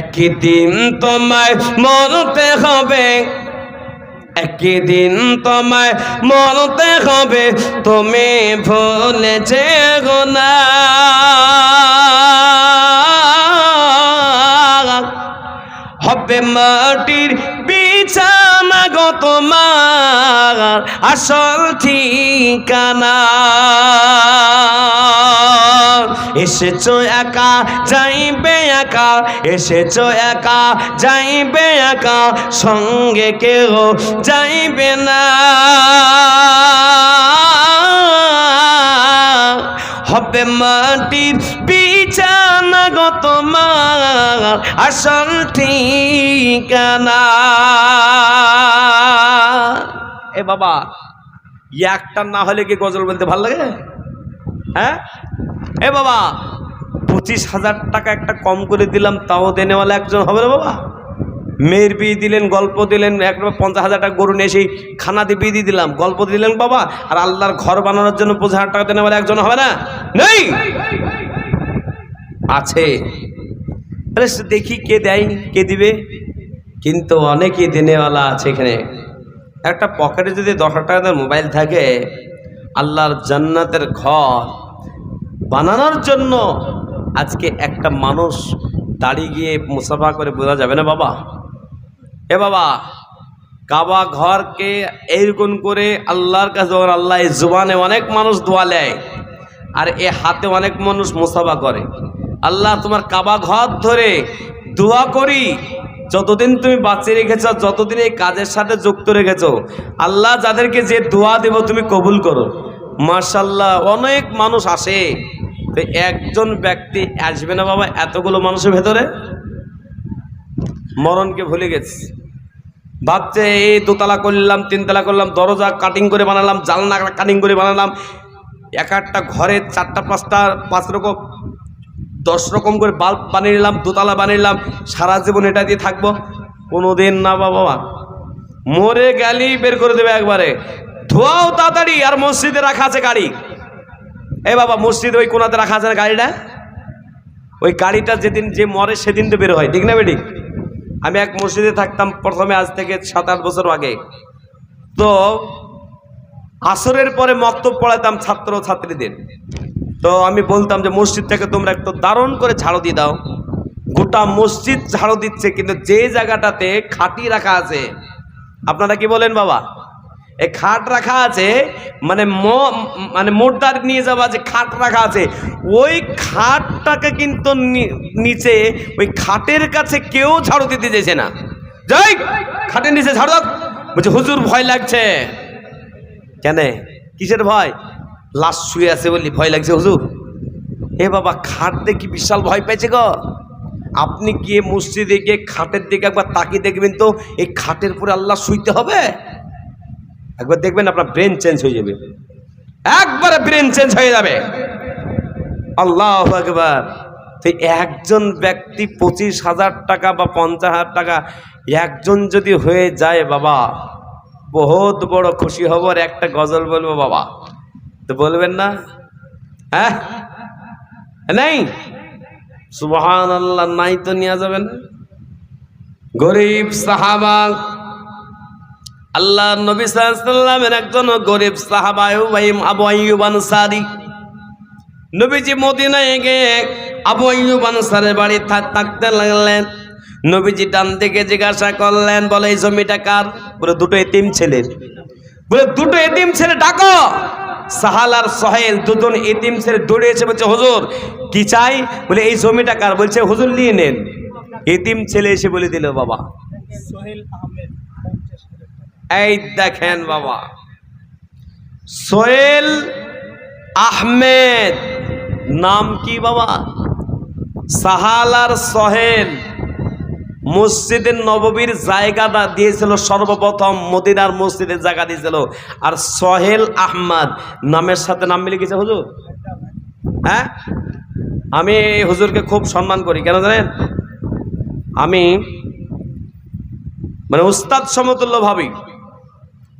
একদিন তোমায় মরতে হবে, একদিন তোমায় মরতে হবে, তুমি ভুলে যেও না। হবে মাটির বিছানা গো তোমার আসল ঠিকানা। এসেছ একা, যাইবে একা, এসেছ একা, যাইবে একা, সঙ্গে কেউ যাইবে না। হবে মাটির বিছানা গো তোমার, আসল ঠিকানা। এ বাবা একটা না হলে কি গজল বলতে ভালো লাগে? হ্যাঁ? এ বাবা, পঁচিশ হাজার টাকা একটা কম করে দিলাম, তাও দেনেওয়ালা একজন হবে না বাবা। মেয়ের বিয়ে দিলেন, গল্প দিলেন একবার পঞ্চাশ হাজার টাকা গরু নিয়ে সেই খানা দিয়ে বিয়ে দিয়ে দিলাম। গল্প দিলেন, বাবা, আর আল্লাহর ঘর বানানোর জন্য পঁচিশ হাজার টাকা দেনেওয়ালা একজন হবে না? নেই! আছে। দেখি কে দেয়, কে দিবে? কিন্তু অনেকেই দেনেওয়ালা আছে এখানে। একটা পকেটে যদি দশ টাকা মোবাইল থাকে, আল্লাহর জান্নাতের ঘর বানানোর জন্য আজকে একটা মানুষ দাঁড়িয়ে গিয়ে মুসাফা করে বোঝা যাবে না, বাবা? এ বাবা, কাবা ঘরকে এইরকম করে আল্লাহর কাছে যখন আল্লাহ এই জুবানে অনেক মানুষ দোয়া নেয় আর এ হাতে অনেক মানুষ মুসাফা করে। আল্লাহ, তোমার কাবা ঘর ধরে দোয়া করি, যতদিন তুমি বাঁচিয়ে রেখেছ, যতদিন এই কাজের সাথে যুক্ত রেখেছ, আল্লাহ যাদেরকে যে দোয়া দেব তুমি কবুল করো। মার্শাল্লাহ অনেক মানুষ আসে, তো একজন ব্যক্তি আসবে না বাবা এতগুলো মানুষের ভেতরে? মরণকে ভুলে গেছে। ভাবছে, এই দোতলা করলাম, তিনতলা করলাম, দরজা কাটিং করে বানালাম, জানলা কাটিং করে বানালাম। এক একটা ঘরে চারটা, পাঁচটা, পাঁচ রকম, দশ রকম করে বাল্ব বানিয়ে নিলাম, দোতলা বানিয়ে নিলাম। সারা জীবন এটা দিয়ে থাকব। কোনো দিন না, বাবা মরে গেলেই বের করে দেবে একবারে। ধোয়াও তাড়াতাড়ি, আর মসজিদে রাখা আছে গাড়ি। এ বাবা, মসজিদে ওই কোনাতে রাখা আছে গাড়িটা? ওই গাড়িটা যেদিন যে মরে, সেদিন তো বের হয়, ঠিক না বেটি? আমি এক মসজিদে থাকতাম প্রথমে আজ থেকে সাত আট বছর আগে। তো আসরের পরে মক্তব পড়াতাম ছাত্র ছাত্রীদের। তো আমি বলতাম যে মসজিদ থেকে তোমরা একটু দারুণ করে ঝাড়ু দিয়ে দাও। গোটা মসজিদ ঝাড়ু দিচ্ছে, কিন্তু যে জায়গাটাতে খাটি রাখা আছে, আপনারা কি বলেন বাবা? এই খাট রাখা আছে মানে মানে মোটদার নিয়ে যাওয়া যে খাট রাখা আছে, ওই খাটটাকে কিন্তু নিচে, ওই খাটের কাছে কেউ ঝাড়ু দিতে চাইছে না। যাই, খাটের নিচে ঝাড়ু বলছে, হুজুর, ভয় লাগছে। কেন? কিসের ভয়? লাশ শুয়ে আছে বলি, ভয় লাগছে হুজুর? এ বাবা, খাট দেখি বিশাল ভয় পেয়েছে গো। আপনি গিয়ে মসজিদে গিয়ে খাটের দিকে একবার তাকিয়ে দেখবেন তো, এই খাটের পরে আল্লাহ শুইতে হবে? একবার দেখবেন আপনার ব্রেন চেঞ্জ হয়ে যাবে। একবারে ব্রেন চেঞ্জ হয়ে যাবে। আল্লাহ একবার তো একজন ব্যক্তি পঁচিশ হাজার টাকা বা পঞ্চাশ হাজার টাকা একজন যদি হয়ে যায় বাবা, বহুত বড় খুশি হব আর একটা গজল বলব বাবা। তো বলবেন না? হ্যাঁ? নেই? সুবহান আল্লাহ নাই তো নিয়ে যাবেন। গরিব সাহাবা আল্লাহ নবী সাল্লামের একজন গরিব সাহাবা আবু আইয়ুব আনসারি। নবীজি মদিনায় গিয়ে আবু আইয়ুব আনসারের বাড়ি থাক- থাকতে লাগলেন। নবীজি ডান দিকে জিজ্ঞাসা করলেন, বলে, এই জমিটা কার? বলে, দুটো এতিম ছেলের। বলে, দুটো এতিম ছেলে, ডাকো! সাহাল আর সহেল দুজন এতিম ছেলে দৌড়ে এসে বলছে, হুজুর, কি চাই? বলে, এই জমিটা কার? বলছে, হুজুর, নিয়ে নেন। এতিম ছেলে এসে বলে দিল, বাবা। এই দেখেন বাবা। সোহেল আহমেদ, নাম কি বাবা? সাহাল আর সহেল মসজিদের নববীর জায়গাটা দিয়েছিল সর্বপ্রথম, মদিনার মসজিদের জায়গা দিয়েছিল। আর সহেল আহমদ, নামের সাথে নাম মিলে গেছে হুজুর? হ্যাঁ? আমি হুজুরকে খুব সম্মান করি, কেন জানেন? আমি মানে উস্তাদ সমতুল্য ভাবি।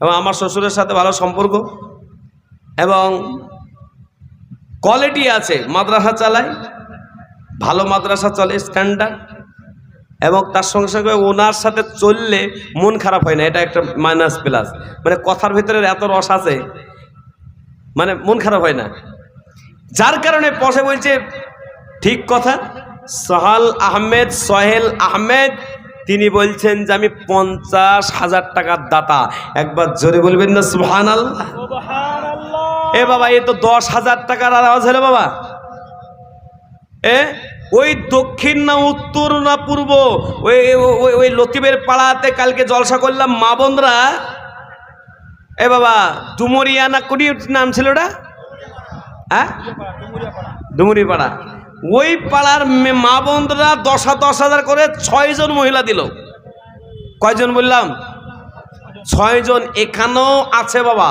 এবং আমার শ্বশুরের সাথে ভালো সম্পর্ক। এবং কোয়ালিটি আছে, মাদ্রাসা চালায়, ভালো মাদ্রাসা চলে স্ট্যান্ডার্ড এবং তার সঙ্গে সঙ্গে ওনার সাথে চললে মন খারাপ হয় না, এটা একটা মাইনাস প্লাস মানে কথার ভিতরে এত রস আছে মানে মন খারাপ হয় না। যার কারণে পশে বলছে, ঠিক কথা, সহাল আহমেদ, সোহেল আহমেদ তিনি বলছেন যে আমি পঞ্চাশ হাজার টাকার দাতা। একবার জোরে বলবেন না সুহান আল্লাহ এ বাবা এ তো দশ হাজার টাকার আওয়াজ হলো বাবা। এ? ওই দক্ষিণ না উত্তর না পূর্ব? ওই ওই ওই লতিবের পাড়াতে কালকে জলসা করলাম মা বোনরা। এ বাবা ডুমুরিয়া না কোটি নাম ছিল ওটা? হ্যাঁ? ডুমুরি পাড়া। ওই পাড়ার মা বোনরা দশ দশ হাজার করে ছয়জন মহিলা দিল। কয়জন বললাম? ছয়জন। এখানেও আছে বাবা।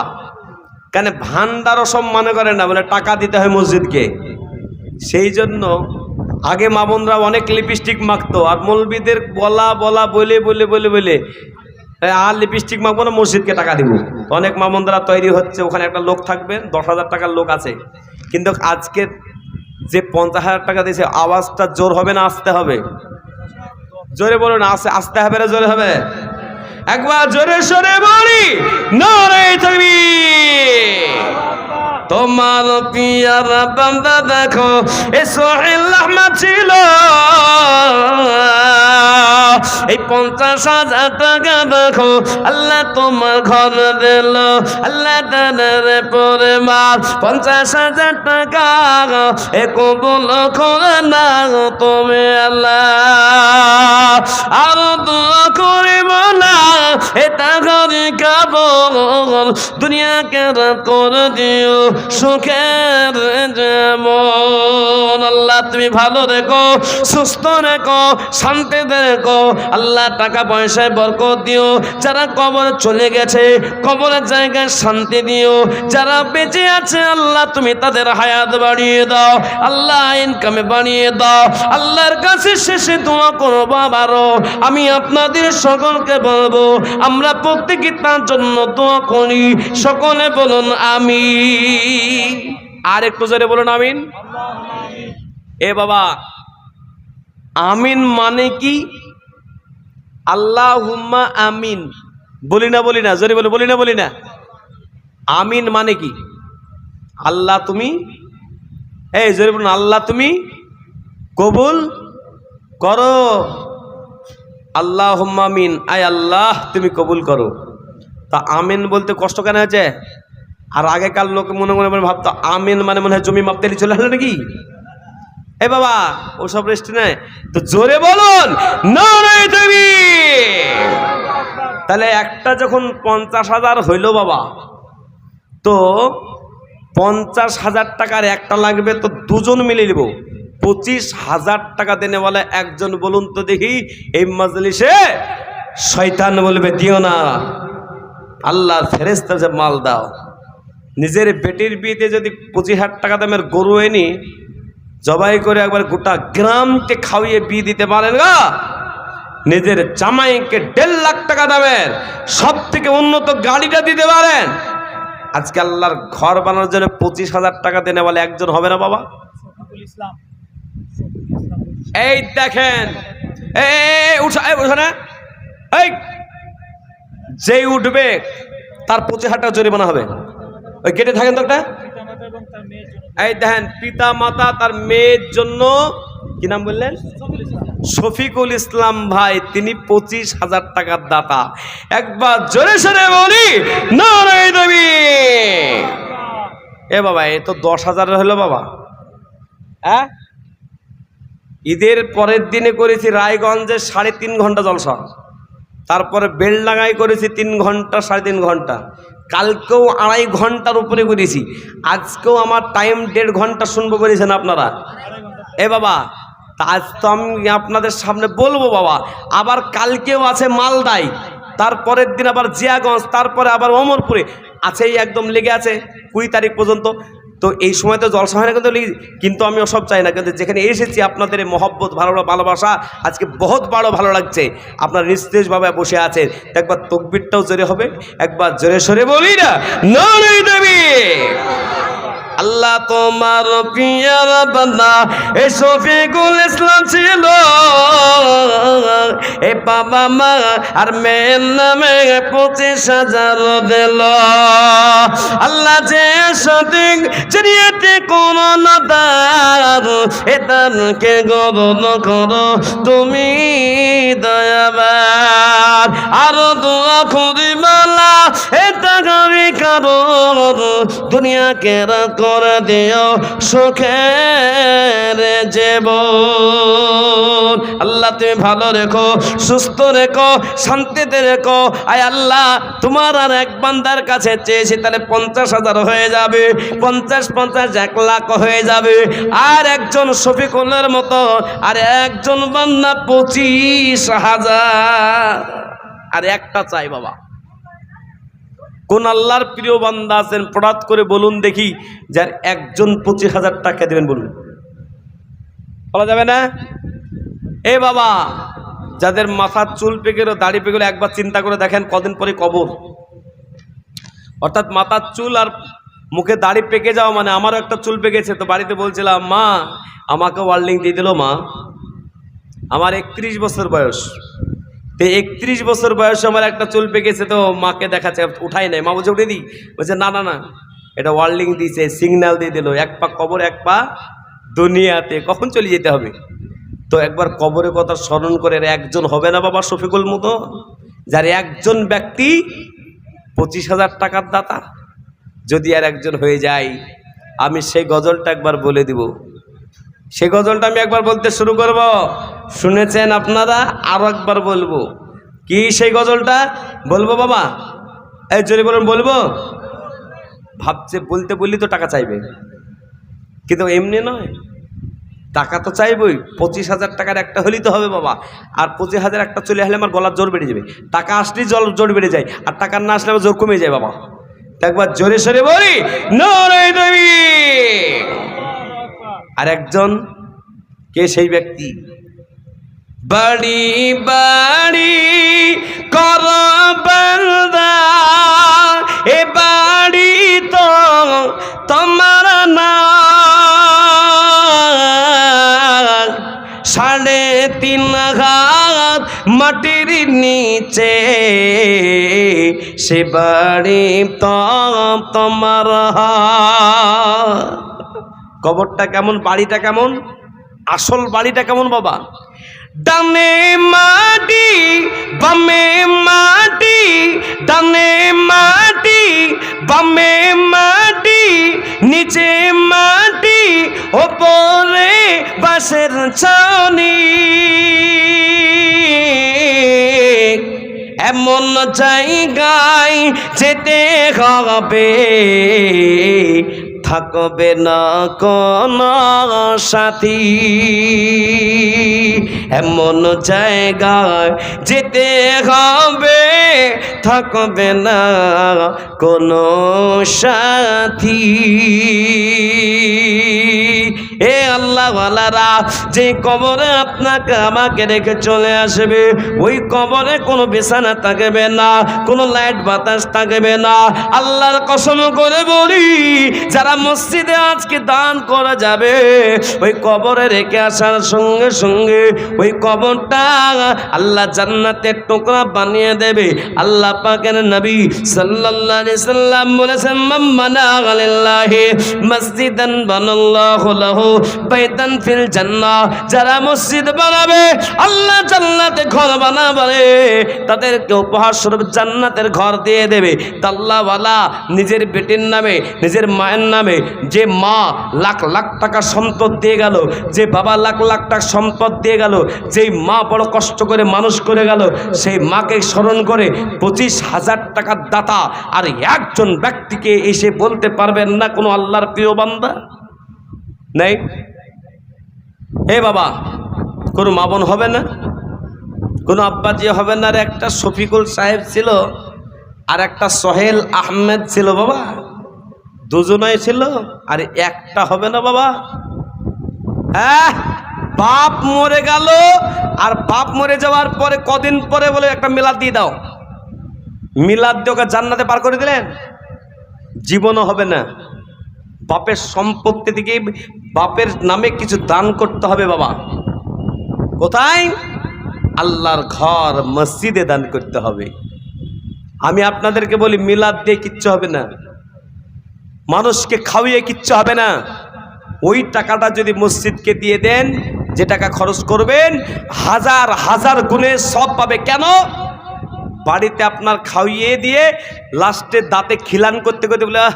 কেন ভান্ডারও সব মনে করে না, বলে টাকা দিতে হয় মসজিদকে। সেই জন্য আগে মা বোনরা অনেক লিপস্টিক মাখতো, আর মৌলবিদের বলা বলা, বলে বলে বলে বলে আর লিপস্টিক মাখবো না, মসজিদকে টাকা দিব। অনেক মা বোনরা তৈরি হচ্ছে, ওখানে একটা লোক থাকবে দশ হাজার টাকার লোক আছে। কিন্তু আজকে যে পঞ্চাশ হাজার টাকা দিয়েছে, আওয়াজটা জোর হবে না আসতে হবে? জোরে বলুন, আসে আসতে হবে না জোরে হবে? একবার জোরে সরে বলি নরে তুমি তোমার পিয়ারা বান্দা দেখো এ সোহেল আহমদ ছিল এই পঞ্চাশ হাজার টাকা দেখো, আল্লাহ তোমার ঘর দিল, আল্লাহ দানের পরে মা পঞ্চাশ হাজার টাকা এ কবুল করে না তুমি আল্লাহ। আর দোয়া করিব না, এটা ঘরে কাবল দুনিয়াকে করে দিও। সুখের যেমন আল্লাহ, তুমি ভালো রেখো সুস্থ রেখো শান্তি রেখো আল্লাহ টাকা পয়সায় বরকত দিও। যারা কবর চলে গেছে, কবরের জায়গায় শান্তি দিও। যারা বেঁচে আছে, আল্লাহ, তুমি তাদের হায়াত বাড়িয়ে দাও। আল্লাহ ইনকামে বাড়িয়ে দাও। আল্লাহর কাছে শেষে দোয়া করব আবারও। আমি আপনাদের সকলকে বলব, আমরা প্রত্যেকে তার জন্য দোয়া করি। সকলে বলুন আমি আর একটু জোরে বলুন, আমিন। এ বাবা, আমিন মানে কি? আল্লাহ হুম্মা আমিন। বলি না বলি না, জোরে বলে, বলি না বলি না। আমিন মানে কি? আল্লাহ তুমি? এই, জোরে বলুন, আল্লাহ তুমি? কবুল করো। আল্লাহ হুম্মামিন আয় আল্লাহ, তুমি কবুল করো। তা আমিন বলতে কষ্ট কেন হয়েছে? আর আগেকার লোক মনে মনে মনে ভাবতো, আমিন মানে মনে হয় জমি মাপতে চলে আসলো নাকি? এ বাবা, ওসব রেস্ট নেই তো জোরে বলুন না তাহলে একটা যখন পঞ্চাশ হাজার হইল বাবা, তো পঞ্চাশ হাজার টাকার একটা লাগবে তো দুজন মিলে নেব। পঁচিশ হাজার টাকা দেনে বলে একজন বলুন তো দেখি, এই মজলিসে শয়তান বলবে, দিও না। আল্লাহ ফেরেস্তা মাল দাও। নিজের বেটির বিয়েতে যদি পঁচিশ হাজার টাকা দামের গরু এনি জবাই করে একবার গোটা গ্রামকে খাওয়িয়ে বিয়ে দিতে পারেন গা। নিজের জামাইকে দেড় লাখ টাকা দামের সব থেকে উন্নত গাড়িটা দিতে পারেন। আজকে আল্লাহর ঘর বানানোর জন্য পঁচিশ হাজার টাকা দেনে বলে একজন হবে না বাবা? এই দেখেন এই যেই উঠবে তার পঁচিশ হাজার টাকা জরিমানা হবে। ওই গেটে থাকেন তো একটা। এই দেখেন পিতা মাতা তার মেয়ের জন্য কি নাম বললেন? শফিকুল ইসলাম ভাই, তিনি পঁচিশ হাজার টাকার দাতা। একবার জোরে সরে বলি দেবী এ বাবা, এ তো দশ হাজার হলো বাবা। হ্যাঁ? ঈদের পরের দিনে করেছি রায়গঞ্জে সাড়ে তিন ঘণ্টা জলসা। তারপরে বেলডাঙ্গায় করেছি তিন ঘণ্টা, সাড়ে তিন ঘণ্টা। কালকেও আড়াই ঘণ্টার উপরে করেছি। আজকেও আমার টাইম দেড় ঘণ্টা শুনব বলেছেন আপনারা। এ বাবা, তা আজ তো আমি আপনাদের সামনে বলব বাবা, আবার কালকেও আছে মালদায়, তারপরের দিন আবার জিয়াগঞ্জ, তারপরে আবার অমরপুরে, আছেই একদম লেগে আছে কুড়ি তারিখ পর্যন্ত। তো এই সময় তো জলসা হয় না কিন্তু কিন্তু আমি ওসব চাই না। কিন্তু যেখানে এসেছি, আপনাদের এই মহব্বত, ভালো, ভালোবাসা আজকে বহুত বড় ভালো লাগছে। আপনার নিস্তেজভাবে বসে আছেন। একবার তকবিরটাও জোরে হবে, একবার জোরে সরে বলি না? দেবী! আল্লাহ তোমার পিয়ার বান্দা এই শফিকুল ইসলাম ছিল। এ বাবা মা আর মেয়ের নামে পঁচিশ হাজার দিল। আল্লাহ যে সঠিক চরিয়েতে কোন নাদার এ তারকে গরণ করো, তুমি দয়াবার আরও দোয়া করি মালা, এ তাগরি কারও দুনিয়া কেরা করে দিও সুখের যেব আল্লাহ, তুমি ভালো রেখো, সুস্থ রেখো, শান্তিতে রেখো। আয় আল্লাহ, তোমার আর এক বান্দার কাছে চেয়েছি, তাহলে পঞ্চাশ হাজার হয়ে যাবে। পঞ্চাশ পঞ্চাশ, এক লাখ হয়ে যাবে। আর একজন শফিকুলের মতো, আর একজন বান্দা পঁচিশ হাজার। আর একটা চাই বাবা। কোন আল্লাহর প্রিয় বান্দা আছেন প্রদাত করে বলুন দেখি, যার একজন পঁচিশ হাজার টাকা দেবেন বলুন। বলা যাবে না? এ বাবা, যাদের মাথার চুল পেকেলো দাড়ি পেকেলো একবার চিন্তা করে দেখেন কদিন পরে কবর। অর্থাৎ মাথার চুল আর মুখে দাড়ি পেকে যাওয়া মানে আমারও একটা চুল পেকেছে। তো বাড়িতে বলছিলাম, মা, আমাকে ওয়ার্ল্ডিং দিয়ে দিল মা। আমার একত্রিশ বছর বয়স। তো একত্রিশ বছর বয়সে আমার একটা চুল পেকেছে তো মাকে দেখাচ্ছে, উঠাই নাই। মা বলছে উঠে দিই বলছে, না না না। এটা ওয়ার্ল্ডিং দিয়েছে সিগন্যাল দিয়ে দিল। এক পা কবর, এক পা দুনিয়াতে। কখন চলে যেতে হবে? তো একবার কবরের কথা স্মরণ করে একজন হবে না বাবা শফিকুল মতো, যার একজন ব্যক্তি পঁচিশ হাজার টাকার দাতা। যদি আর একজন হয়ে যায়, আমি সেই গজলটা একবার বলে দিব। সেই গজলটা আমি একবার বলতে শুরু করব। শুনেছেন আপনারা? আরও একবার বলব। কি সেই গজলটা? বলব বাবা? এই জোরে বলুন, বলব? ভাবছে, বলতে বললি তো টাকা চাইবে। কিন্তু এমনি নয়। টাকা তো চাইবই। পঁচিশ হাজার টাকার একটা হলেই তো হবে বাবা। আর পঁচিশ হাজার একটা চলে আসলে আমার গলার জোর বেড়ে যাবে। টাকা আসলেই জল, জোর বেড়ে যায়। আর টাকা না আসলে আমার জোর কমে যায় বাবা। একবার জোরে সরে বলি আর একজন, কে সেই ব্যক্তি? বাড়ি বাড়ি কর বান্দা এ বাড়ি তো তোমার না। সাড়ে তিন হাত মাটির নিচে, সে বাড়ি তো তোমার কবরটা কেমন, বাড়িটা কেমন? আসল বাড়িটা কেমন বাবা? ডানে মাটি, বামে মাটি, ডানে মাটি, বামে মাটি, নিচে মাটি, ওপরে বাসের ছাউনি। এমন জায়গায় যেতে হবে। থাকবে না কোন সাথী। এমন জায়গায় যেতে হবে থাকবে না কোন সাথী। এ আল্লাহওয়ালারা, যে কবরে আপনাকে আমাকে রেখে চলে আসবে, ওই কবরে কোনো বিছানা থাকবে না, কোনো লাইট বাতাস থাকবে না। আল্লাহর কসম করে বলি, যারা মসজিদে আজকে দান করা যাবে, ওই কবরে রেখে আসার সঙ্গে সঙ্গে ওই কবরটা আল্লাহ জান্নাতের টুকরা বানিয়ে দেবে। আল্লাহ পাকের নবী সাল্লাল্লাহু আলাইহি সাল্লাম বলেছেন, মাম্মানা আলিল্লাহি মসজিদান বানাল্লাহু লাহু বাইতান ফিল জান্নাহ। যারা মসজিদ বানাবে, আল্লাহ জান্নাতে ঘর বানাবে, তাদেরকে উপহার স্বরূপ জান্নাতের ঘর দিয়ে দেবে। তাল্লাওয়ালা নিজের বেটির নামে, নিজের মায়ের নামে, যে মা লাখ লাখ টাকা সম্পদ দিয়ে গেল, যে বাবা লাখ লাখ টাকা সম্পদ দিয়ে গেল, যেই মা বড় কষ্ট করে মানুষ করে গেল, সেই মাকে স্মরণ করে পঁচিশ হাজার টাকার দাতা আর একজন ব্যক্তিকে এসে বলতে পারবেন না কোনো আল্লাহর প্রিয় বান্দা? নেই? এ বাবা, কোনো মাবন হবে না? কোনো আব্বাজি হবে না? আর একটা শফিকুল সাহেব ছিল, আর একটা সোহেল আহমেদ ছিল বাবা। দুজনাই ছিল, আর একটা হবে না বাবা। হ্যাঁ বাপ মরে গেল, আর বাপ মরে যাওয়ার পরে কদিন পরে বলে একটা মিলাদ দিয়ে দাও। মিলাদ দিয়ে ওকে জান্নাতে পার করে দিলেন। জীবনও হবে না। বাপের সম্পত্তি থেকে বাপের নামে কিছু দান করতে হবে বাবা। কোথায়? আল্লাহর ঘর মসজিদে দান করতে হবে। আমি আপনাদেরকে বলি, মিলাদ দিয়ে কিচ্ছু হবে না। মানুষকে খাওয়িয়ে কিচ্ছু হবে না। ওই টাকাটা যদি মসজিদকে দিয়ে দেন, যে টাকা খরচ করবেন, হাজার হাজার গুণে সব পাবে। কেন? বাড়িতে আপনার খাওয়িয়ে দিয়ে লাস্টে দাঁতে খিলান করতে করতে বলে "আহ,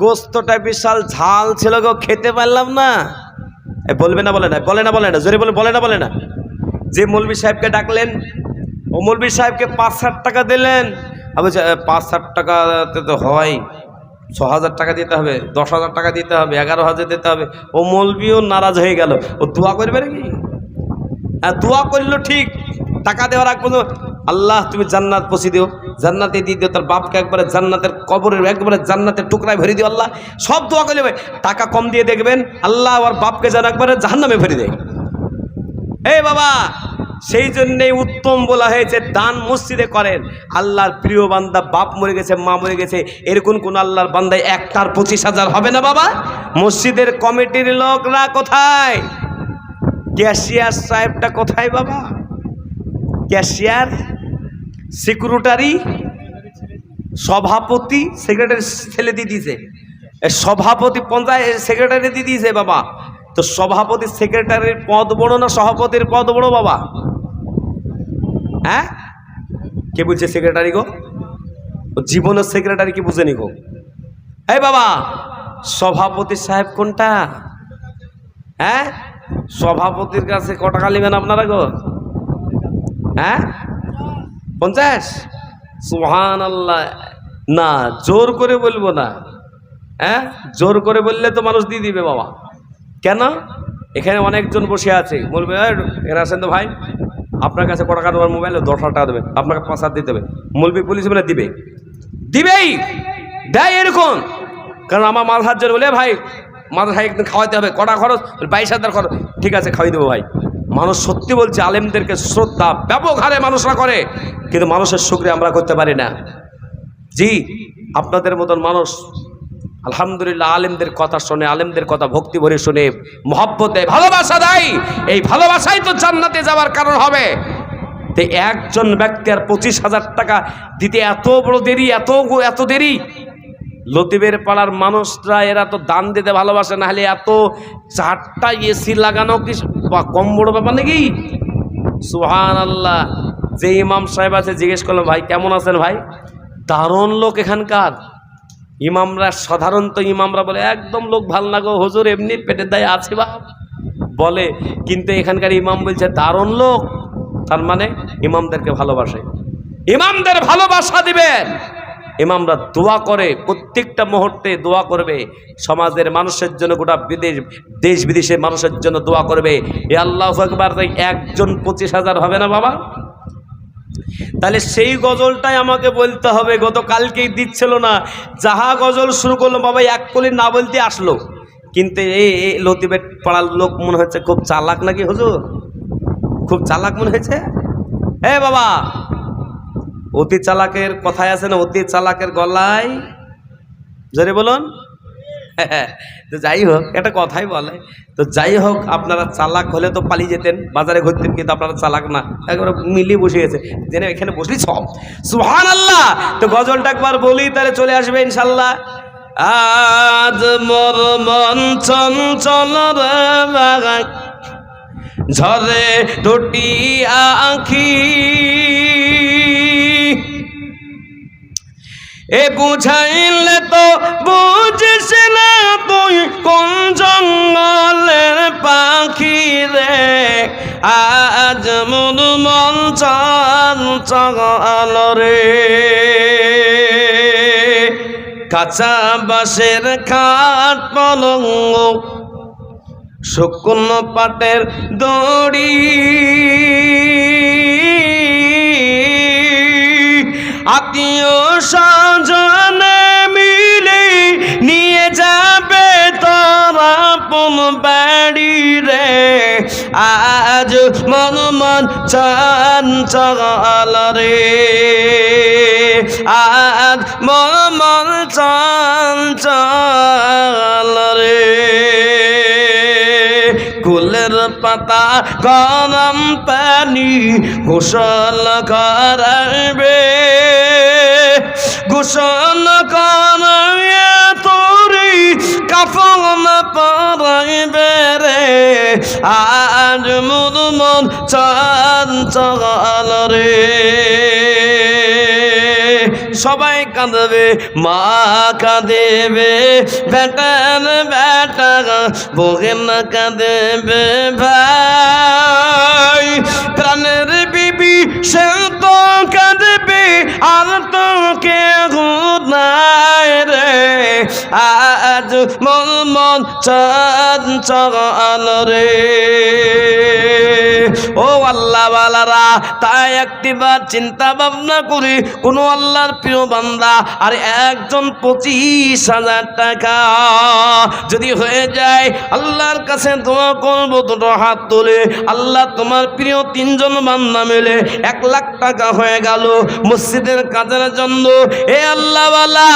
গোস্তটা বিশাল ঝাল ছিল গো খেতে পারলাম না। বলবে না বলে না বলে না বলে না জোরে বলে বলে না বলে না। যে মৌলবী সাহেবকে ডাকলেন ও মৌলবী সাহেবকে পাঁচ ষাট টাকা দিলেন। আমি পাঁচ ষাট টাকাতে তো হয় ছ হাজার টাকা দিতে হবে দশ হাজার টাকা দিতে হবে এগারো হাজার দিতে হবে। ও মৌলবিও নারাজ হয়ে গেল। ও দোয়া করবে নাকি? হ্যাঁ দোয়া করল ঠিক টাকা দেওয়ার আগ পর্যন্ত আল্লাহ, তুমি জান্নাত পৌঁছে দিও। জান্নাতে দিয়ে দিও, তার বাপকে একবারে জান্নাতের কবরের, একবারে জান্নাতের টুকরায় ভরে দিও আল্লাহ। সব দোয়া হবে। টাকা কম দিয়ে দেখবেন, আল্লাহ আর বাপকে যেন একবারে জাহান্নামে ভরে দেয়। এই বাবা, সেই জন্যেই উত্তম বলা হয়েছে, দান মসজিদে করেন। আল্লাহর প্রিয় বান্দা বাপ মরে গেছে, মা মরে গেছে, এরকম কোন আল্লাহর বান্দায় একটার পঁচিশ হাজার হবে না বাবা? মসজিদের কমিটির লোকরা কোথায়? ক্যাশিয়ার সাহেবটা কোথায় বাবা? ক্যাশিয়ার? সিকিউরিটারি সভাপতি সেক্রেটারি ছেলে দিয়ে দিয়েছে। সভাপতি পঞ্চায়েত সেক্রেটারি দিয়ে দিয়েছে বাবা। তো সভাপতি সেক্রেটারির পদ বড় না সভাপতির পদ বড় বাবা? হ্যাঁ? কে বলছে সেক্রেটারি গো? জীবনের সেক্রেটারি কি বুঝেনি গো? এই বাবা, সভাপতি সাহেব কোনটা? হ্যাঁ? সভাপতির কাছে ক টাকা নেবেন আপনারা গো? হ্যাঁ? পঞ্চাশ? সুহান আল্লাহ না জোর করে বলব না। হ্যাঁ? জোর করে বললে তো মানুষ দিয়ে দিবে বাবা। কেন? এখানে অনেকজন বসে আছে। বলবে "এই, এরা আসেন তো ভাই? আপনার কাছে ক টাকা দেওয়ার মোবাইলে দশ হাজার টাকা দেবে। আপনাকে পাঁচ হাজার দিতে হবে। মলবি পুলিশ বলে দিবে। দিবেই। দেয় এরকম। কারণ আমার মাল হাত জোর বলে ভাই মাল একদিন খাওয়াতে হবে। কটা খরচ? বাইশ হাজার খরচ। ঠিক আছে খাওয়াই দেবো ভাই। মানুষ সত্যি বলছে, আলেমদেরকে শ্রদ্ধা ব্যাপক হারে মানুষরা করে, কিন্তু মানুষের শুক্রিয়া আমরা করতে পারি না। জি, আপনাদের মতন মানুষ, আলহামদুলিল্লাহ, আলেমদের কথা শুনে, আলেমদের কথা ভক্তি ভরে শুনে, মহব্বত দেয়, ভালোবাসা দেয়। এই ভালোবাসাই তো জান্নাতে যাওয়ার কারণ হবে। তো একজন ব্যক্তি আর পঁচিশ হাজার টাকা দিতে এত বড় দেরি, এত এত দেরি লতিবের পাড়ার মানুষরা, এরা তো দান দিতে ভালোবাসে না হলে এত চারটা এসি লাগানো কি কম বড় ব্যাপার নাকি? সুহান আল্লাহ যে ইমাম সাহেব আছে, জিজ্ঞেস করলাম, ভাই, কেমন আছেন ভাই? দারুণ লোক এখানকার। ইমামরা, সাধারণত ইমামরা বলে, একদম লোক ভালো না গো, হুজুর এমনি পেটের দায় আছে বা বলে, কিন্তু এখানকার ইমাম বলছে, দারুণ লোক। তার মানে ইমামদেরকে ভালোবাসে। ইমামদের ভালোবাসা দিবেন। ইমামরা দোয়া করে, প্রত্যেকটা মুহূর্তে দোয়া করবে। সমাজের মানুষের জন্য গোটা বিদেশ, দেশ বিদেশের মানুষের জন্য দোয়া করবে। এ আল্লাহ একবার তাই একজন পঁচিশ হাজার হবে না বাবা? তাহলে সেই গজলটাই আমাকে বলতে হবে, গতকালকেই দিচ্ছিল না। যাহা গজল শুরু করল, বাবা, এক কলি না বলতে আসলো। কিন্তু এই লতিবেট পাড়ার লোক মনে হচ্ছে খুব চালাক নাকি হুজুর? খুব চালাক মনে হয়েছে? এ বাবা অতি চালাকের কথায় আছে না, অতি চালাকের গলায়? জোরে বলুন। তো যাই হোক, একটা কথাই বলে। তো যাই হোক, আপনারা চালাক হলে তো পালিয়ে যেতেন, বাজারে ঘুরতেন, কিন্তু আপনারা চালাক না। একবার মিলিয়ে বসে গেছে। জেনে এখানে বসলি সব। সুহান আল্লাহ তো গজলটা একবার বলি, তাহলে চলে আসবে ইনশাল্লাহ আজ মোর মন চঞ্চল ঝরে দুটি আখি। এ বুঝাইলে তো বুঝিস না তুই কোন জঙ্গলের পাখি রে? আজ মন মন চাল রে। কাঁচা বাঁশের খাট পলঙ্গ, শুকনো পাটের দড়ি। আত্মীয় স্বজনে মিলে, নিয়ে যাবে তোরা পুন বাড়ি রে। আজ মন মন চঞ্চল রে। আজ মন মন চান পাতা গরম পানি গোসল করাবে। গোসল করাইয়া তোরি কাফন পরাইবে রে। আজ মুদ মন চঞ্চল রে। সবাই কাঁদবে, মা কাঁদেবে বেটার বেটা বোহেন কাঁদেবে ভাই। প্রাণের বিবি, সে তো কাঁদবে, আর তো কে রে আজ মন মন চঞ্চল রে। ও আল্লাহ বালারা, তাই একটিবার চিন্তা ভাবনা করি, কোন আল্লাহর প্রিয় বান্দা আর একজন পঁচিশ হাজার টাকা যদি হয়ে যায়, আল্লাহর কাছে দোয়া করব, দুটো হাত তুলে, আল্লাহ তোমার প্রিয় তিনজন বান্দা মিলে এক লাখ টাকা হয়ে গেল, মসজিদের কাজের জন্য। এ আল্লাহওয়ালা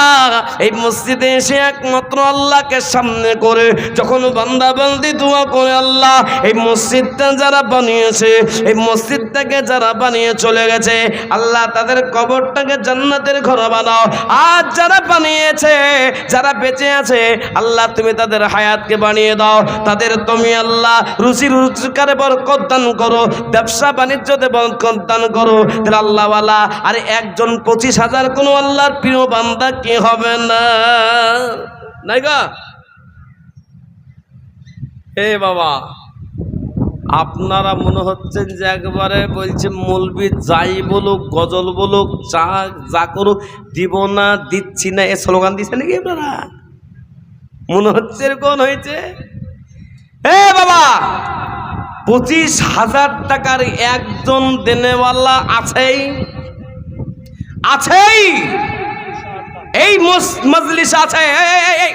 এই মসজিদে এসে একমাত্র আল্লাহকে সামনে করে, যখন বান্দা বান্দি দোয়া করে, আল্লাহ, এই মসজিদটা যারা বানিয়েছে, এই মসজিদটাকে যারা বানিয়ে চলে গেছে, আল্লাহ তাদের কবরটাকে জান্নাতের ঘর বানাও। আর যারা বানিয়েছে, যারা বেঁচে আছে, আল্লাহ তুমি তাদের হায়াতকে বানিয়ে দাও। তাদের তুমি, আল্লাহ রুচি রোজগারে বরকত দান করো, ব্যবসা বাণিজ্যতে বরকত দান করো। তাহলে আল্লাহওয়ালা, আর একজন পঁচিশ হাজার কোনো আল্লাহর প্রিয় বান্দা কি হবে না? নাই গা হে বাবা, আপনারা মনে হচ্ছেন যে একবারে বলছে মলবি যাই বলুক, গজল বলুক, যা যা করুক, দিব না, দিচ্ছি না, এ স্লোগান দিচ্ছে নাকি আপনারা? মনে হচ্ছে এরকম হয়েছে? হে বাবা, পঁচিশ হাজার টাকার একজন দেনেওয়ালা আছেই? আছেই? এই মজলিস আছে। এই,